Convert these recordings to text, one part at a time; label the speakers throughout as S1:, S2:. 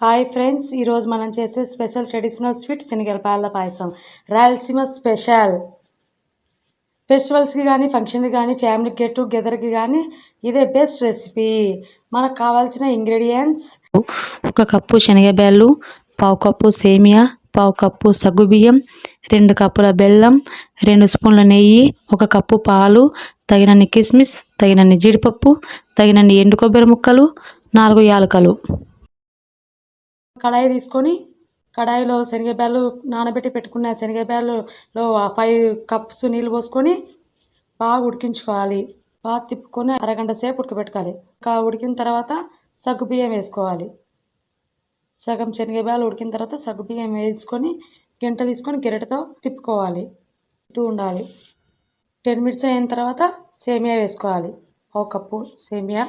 S1: Hi friends ఈరోజు మనం చేసే స్పెషల్ ట్రెడిషనల్ స్వీట్ శనగల పాల పాయసం. రాయలసీమ స్పెషల్. ఫెస్టివల్స్కి కానీ ఫంక్షన్కి కానీ ఫ్యామిలీ గెట్ టుగెదర్కి కానీ ఇదే బెస్ట్ రెసిపీ. మనకు కావాల్సిన ఇంగ్రీడియంట్స్?
S2: ఒక కప్పు శనగబ్యాళ్ళు పావు కప్పు సేమియా పావు కప్పు సగ్గుబియ్యం రెండు కప్పుల బెల్లం రెండు స్పూన్ల నెయ్యి ఒక కప్పు పాలు తగినన్ని కిస్మిస్ తగినన్ని జీడిపప్పు తగినన్ని ఎండు కొబ్బరి ముక్కలు నాలుగు యాలకలు.
S1: కడాయి తీసుకొని కడాయిలో శనగబ్యాలు నానబెట్టి పెట్టుకున్న శనగబ్యాలులో ఫైవ్ కప్స్ నీళ్ళు పోసుకొని బాగా ఉడికించుకోవాలి. బాగా తిప్పుకొని అరగంట సేపు ఉడకబెట్టుకోవాలి. ఇంకా ఉడికిన తర్వాత సగ్గుబియ్యం వేసుకోవాలి. సగం శనగబ్యాలు ఉడికిన తర్వాత సగ్గుబియ్యం వేసుకొని గంట తీసుకొని గిరటతో తిప్పుకోవాలి. తిప్పుతూ ఉండాలి. టెన్ మినిట్స్ అయిన తర్వాత సేమియా వేసుకోవాలి. ఒక కప్పు సేమియా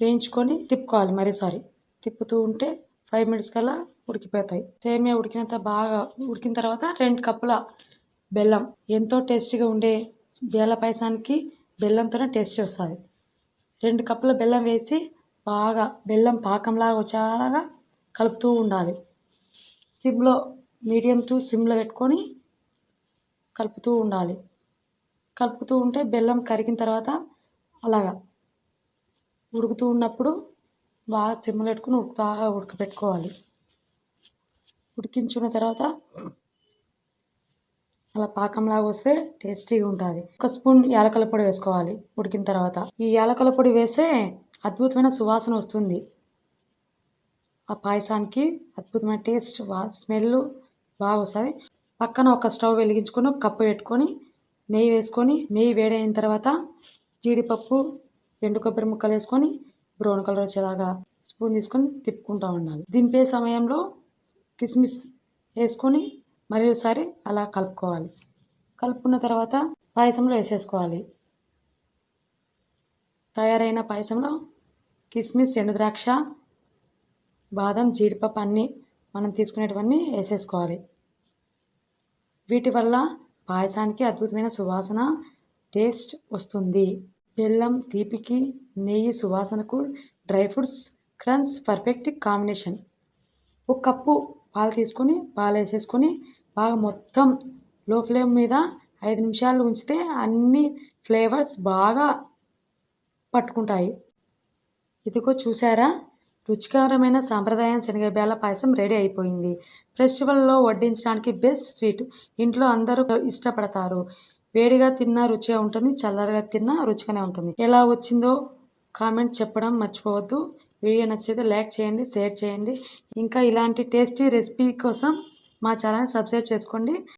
S1: వేయించుకొని తిప్పుకోవాలి మరోసారి తిప్పుతూ ఉంటే ఫైవ్ మినిట్స్ కల్లా ఉడికిపోతాయి. సేమియా ఉడికినంత బాగా ఉడికిన తర్వాత రెండు కప్పుల బెల్లం. ఎంతో టేస్టీగా ఉండే బేల పాయసానికి బెల్లంతోనే టేస్ట్ వస్తుంది. రెండు కప్పుల బెల్లం వేసి బాగా బెల్లం పాకంలాగా వచ్చేలాగా కలుపుతూ ఉండాలి. సిమ్లో మీడియం టు సిమ్లో పెట్టుకొని కలుపుతూ ఉండాలి. కలుపుతూ ఉంటే బెల్లం కరిగిన తర్వాత అలాగా ఉడుకుతూ ఉన్నప్పుడు బాగా సిమ్లో పెట్టుకుని బాగా ఉడకబెట్టుకోవాలి ఉడికించుకున్న తర్వాత అలా పాకంలాగా వస్తే టేస్టీగా ఉంటుంది. ఒక స్పూన్ యాలకల పొడి వేసుకోవాలి ఉడికిన తర్వాత. ఈ యాలకల పొడి వేస్తే అద్భుతమైన సువాసన వస్తుంది. ఆ పాయసానికి అద్భుతమైన టేస్ట్ వా స్మెల్ బాగా వస్తుంది. పక్కన ఒక స్టవ్ వెలిగించుకొని ఒక కప్పు పెట్టుకొని నెయ్యి వేసుకొని నెయ్యి వేడైన తర్వాత జీడిపప్పు ఎండు కొబ్బరి ముక్కలు వేసుకొని బ్రౌన్ కలర్ వచ్చేలాగా స్పూన్ తీసుకొని తిప్పుకుంటూ ఉండాలి. దింపే సమయంలో కిస్మిస్ వేసుకొని మరోసారి అలా కలుపుకోవాలి. కలుపుకున్న తర్వాత పాయసంలో వేసేసుకోవాలి. తయారైన పాయసంలో కిస్మిస్ ఎండుద్రాక్ష బాదం జీడిపప్పు అన్నీ మనం తీసుకునేటివన్నీ వేసేసుకోవాలి. వీటి వల్ల పాయసానికి అద్భుతమైన సువాసన టేస్ట్ వస్తుంది. బెల్లం తీపికి నెయ్యి సువాసనకు dry fruits crunch perfect combination. ఒక కప్పు పాలు తీసుకొని పాలు వేసేసుకొని బాగా మొత్తం లో ఫ్లేమ్ మీద ఐదు నిమిషాలు ఉంచితే అన్ని ఫ్లేవర్స్ బాగా పట్టుకుంటాయి. ఇదిగో చూసారా? రుచికరమైన సాంప్రదాయం శనగబేళ్ళ పాయసం రెడీ అయిపోయింది. ఫెస్టివల్లో వడ్డించడానికి బెస్ట్ స్వీట్. ఇంట్లో అందరూ ఇష్టపడతారు. వేడిగా తిన్నా రుచిగా ఉంటుంది చల్లగా తిన్నా రుచిగానే ఉంటుంది. ఎలా వచ్చిందో కామెంట్ చెప్పడం మర్చిపోవద్దు. వీడియో నచ్చితే లైక్ చేయండి షేర్ చేయండి. ఇంకా ఇలాంటి టేస్టీ రెసిపీ కోసం మా ఛానల్ సబ్స్క్రైబ్ చేసుకోండి.